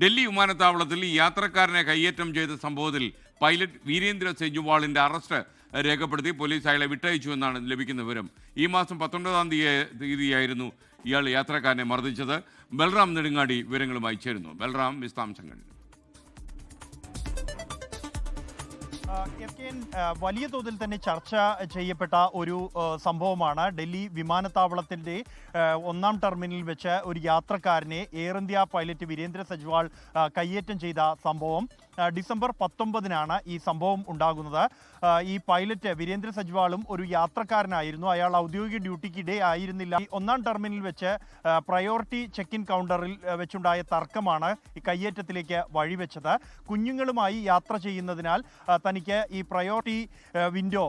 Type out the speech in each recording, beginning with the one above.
ഡൽഹി വിമാനത്താവളത്തിൽ യാത്രക്കാരനെ കയ്യേറ്റം ചെയ്ത സംഭവത്തിൽ പൈലറ്റ് വീരേന്ദ്ര സെജുവാളിന്റെ അറസ്റ്റ് രേഖപ്പെടുത്തി പോലീസ് അയാളെ വിട്ടയച്ചു എന്നാണ് ലഭിക്കുന്ന വിവരം. ഈ മാസം പത്തൊൻപതാം തീയതി തീയതിയായിരുന്നു ഇയാൾ യാത്രക്കാരനെ മർദ്ദിച്ചത്. ബൽറാം നെടുങ്ങാടി വിവരങ്ങളുമായി ചേരുന്നു. ബൽറാം വിശദാംശങ്ങൾ. വലിയ തോതിൽ തന്നെ ചർച്ച ചെയ്യപ്പെട്ട ഒരു സംഭവമാണ്. ഡൽഹി വിമാനത്താവളത്തിന്റെ ഒന്നാം ടെർമിനലിൽ വെച്ച് ഒരു യാത്രക്കാരനെ Air India pilot Virendra Sajwal കയ്യേറ്റം ചെയ്ത സംഭവം. ഡിസംബർ പത്തൊമ്പതിനാണ് ഈ സംഭവം ഉണ്ടാകുന്നത്. ഈ പൈലറ്റ് വീരേന്ദ്ര സജ്വാളും ഒരു യാത്രക്കാരനായിരുന്നു. അയാൾ ഔദ്യോഗിക ഡ്യൂട്ടിക്കിടെ ആയിരുന്നില്ല. ഒന്നാം ടെർമിനൽ വെച്ച് പ്രയോറിറ്റി ചെക്ക് ഇൻ കൗണ്ടറിൽ വെച്ചുണ്ടായ തർക്കമാണ് ഈ കയ്യേറ്റത്തിലേക്ക് വഴിവെച്ചത്. കുഞ്ഞുങ്ങളുമായി യാത്ര ചെയ്യുന്നതിനാൽ തനിക്ക് ഈ പ്രയോറിറ്റി വിൻഡോ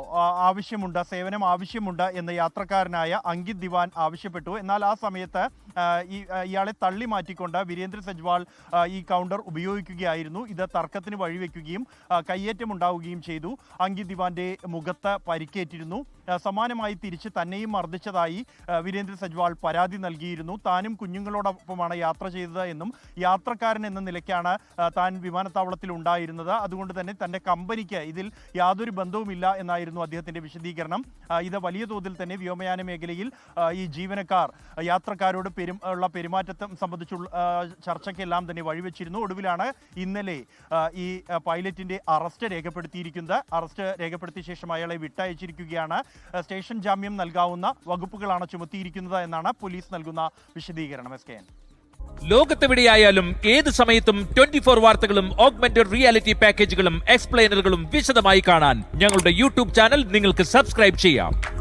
ആവശ്യമുണ്ട് സേവനം ആവശ്യമുണ്ട് എന്ന് യാത്രക്കാരനായ അങ്കിത് ദിവാൻ ആവശ്യപ്പെട്ടു. എന്നാൽ ആ സമയത്ത് ഈ ഇയാളെ തള്ളി മാറ്റിക്കൊണ്ട് വീരേന്ദ്ര സജ്വാൾ ഈ കൗണ്ടർ ഉപയോഗിക്കുകയായിരുന്നു. ഇത് തർക്കത്തിന് വഴിവെക്കുകയും ആ, കയ്യേറ്റം ഉണ്ടാവുകയും ചെയ്തു. അങ്കിത് ദിവാന്റെ മുഖത്ത് പരിക്കേറ്റിരുന്നു. സമാനമായി തിരിച്ച് തന്നെയും മർദ്ദിച്ചതായി വീരേന്ദ്ര സജ്വാൾ പരാതി നൽകിയിരുന്നു. താനും കുഞ്ഞുങ്ങളോടൊപ്പമാണ് യാത്ര ചെയ്തത് എന്നും യാത്രക്കാരൻ എന്ന നിലയ്ക്കാണ് താൻ വിമാനത്താവളത്തിൽ ഉണ്ടായിരുന്നത്. അതുകൊണ്ട് തന്നെ തന്റെ കമ്പനിക്ക് ഇതിൽ യാതൊരു ബന്ധവുമില്ല എന്നായിരുന്നു അദ്ദേഹത്തിന്റെ വിശദീകരണം. ഇത് വലിയ തോതിൽ തന്നെ വ്യോമയാന മേഖലയിൽ ഈ ജീവനക്കാർ യാത്രക്കാരോട് പെരും ഉള്ള പെരുമാറ്റത്തെ സംബന്ധിച്ചുള്ള ചർച്ചയ്ക്കെല്ലാം തന്നെ വഴിവെച്ചിരുന്നു. ഒടുവിലാണ് ഇന്നലെ ഈ പൈലറ്റിന്റെ അറസ്റ്റ് രേഖപ്പെടുത്തിയിരിക്കുന്നത്. അറസ്റ്റ് രേഖപ്പെടുത്തിയ ശേഷം അയാളെ വിട്ടയച്ചിരിക്കുകയാണ്. സ്റ്റേഷൻ ജാമ്യം നൽകാവുന്ന വകുപ്പുകളാണ് ചുമത്തിയിരിക്കുന്നത് എന്നാണ് പോലീസ് നൽകുന്ന വിശദീകരണം എസ് കെ എൻ. ലോകത്തെവിടെയായാലും ഏത് സമയത്തും ട്വന്റി ഫോർ വാർത്തകളും ഓഗ്മെന്റഡ് റിയാലിറ്റി പാക്കേജുകളും എക്സ്പ്ലെയിനറുകളും വിശദമായി കാണാൻ ഞങ്ങളുടെ യൂട്യൂബ് ചാനൽ നിങ്ങൾക്ക് സബ്സ്ക്രൈബ് ചെയ്യാം.